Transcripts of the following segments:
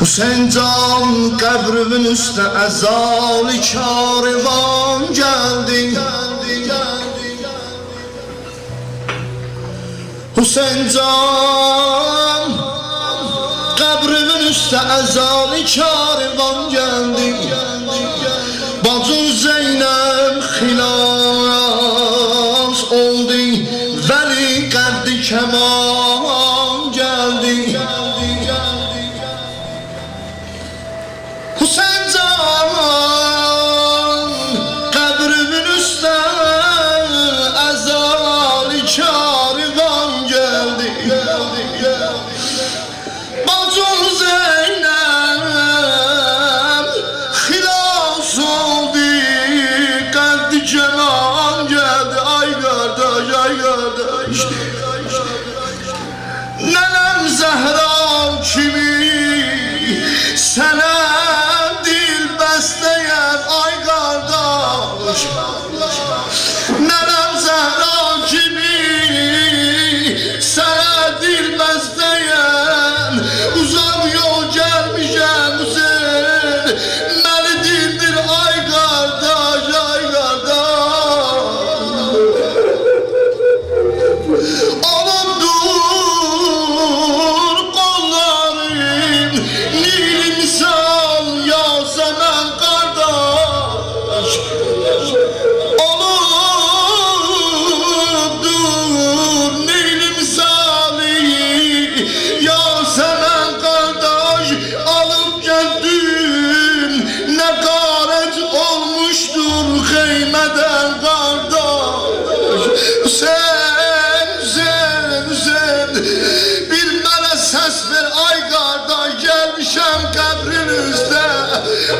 Hüseyin can qəbrimin üstə əzali karivan gəldi. Hüseyin can qəbrimin üstə əzali karivan gəldi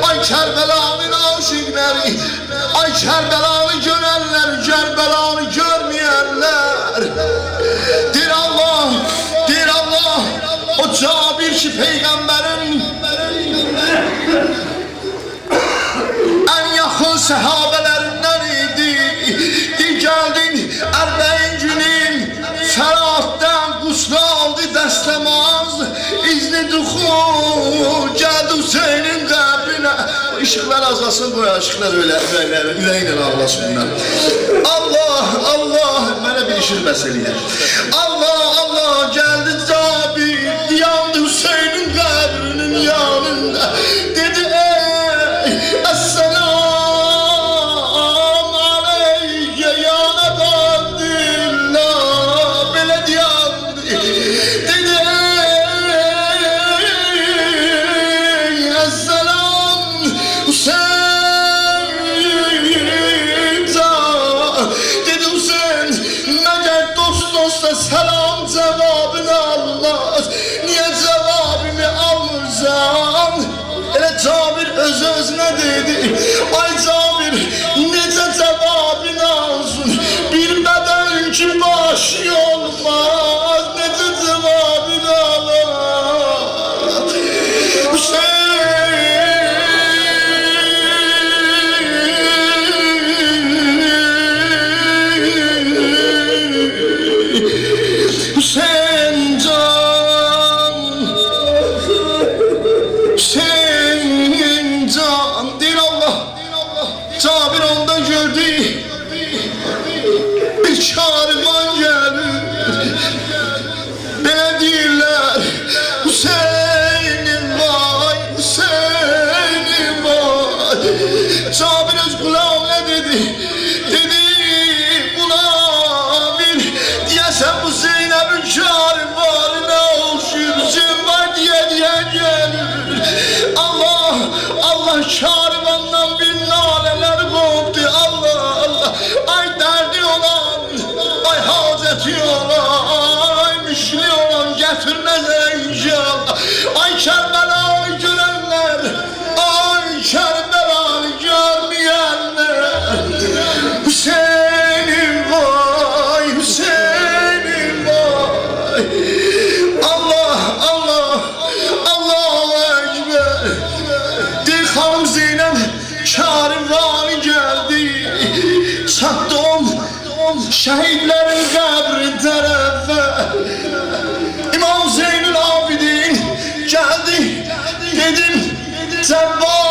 Ay Kərbəlanın aşiqləri Ay Kərbəlanı görənlər Kərbəlanı görməyənlər Dir Allah, dir Allah O Cabir ki Peyğəmbərin en yakın sahabelerinden idi. Di geldin erbeğin günün Ferahtan guslu aldı destemaz İzni duhu geldi Hüseyin'in kabrine Işıklar azalsın bu ışıklar öyle öyle üleyle ağlasınlar. Allah Allah bana bir işin meseleye Allah Allah geldi öz özünə dedi dedim. Sen var.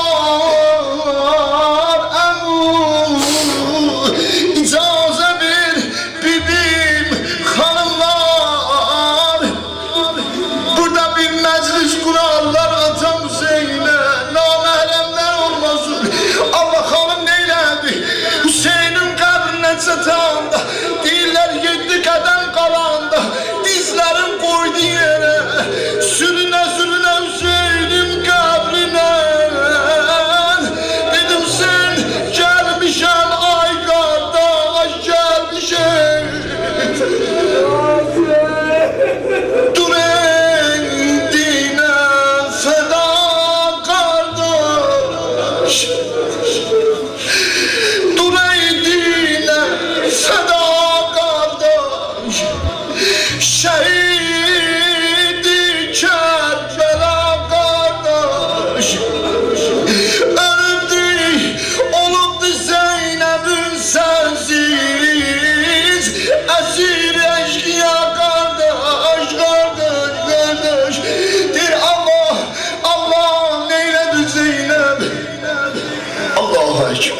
Ekber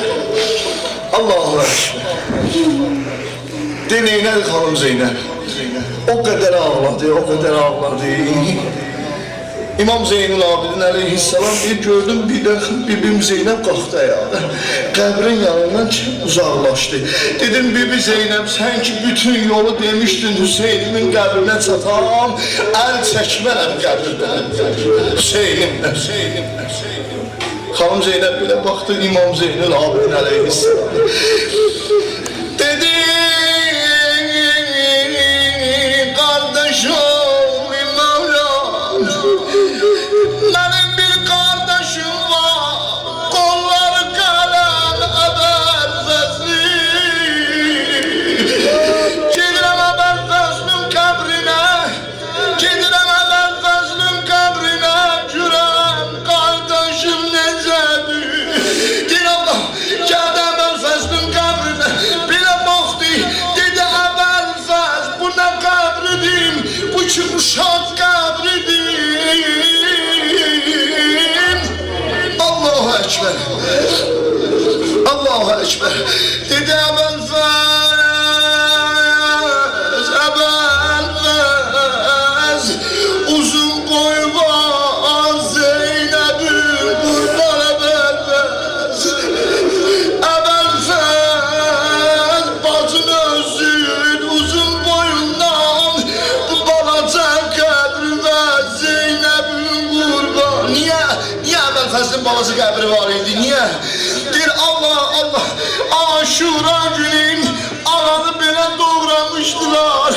Allahu Ekber De neyledi hanım Zeynep O kadar ağladı, o kadar ağladı İmam Zeynul Abidin aleyhisselam bir gördüm bir de bibim Zeynep kalktı ayağa. Qəbrin yanından çıkıp uzaklaştı. Dedim bibi Zeynep sen ki bütün yolu demiştin Hüseyin'imin qəbrinə çatam. El çəkmərəm qəbirdən. Hüseyin'im, Hüseyin'im, Hüseyin'im. Hanım Zeynep bile baktı İmam Zeynul Abidin aleyhisselam. Dedi kardeşim Mevlam benim bir kardeşim Niye? Niye Ebel Fez'in babası kabri var idi? Niye? Bir Allah Allah Aşura günün ananı belə doğramışdılar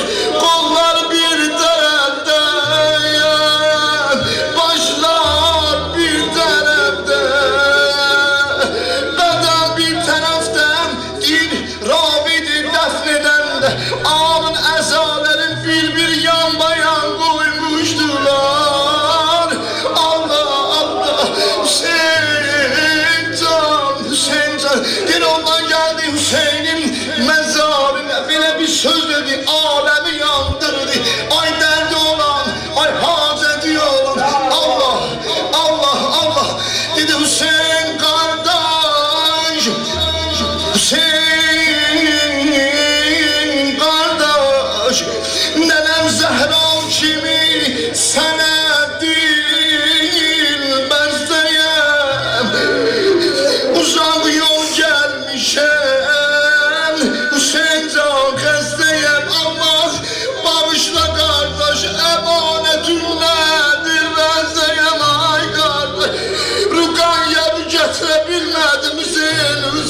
Bile bir söz dedi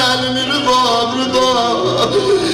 hayalimin bağrıda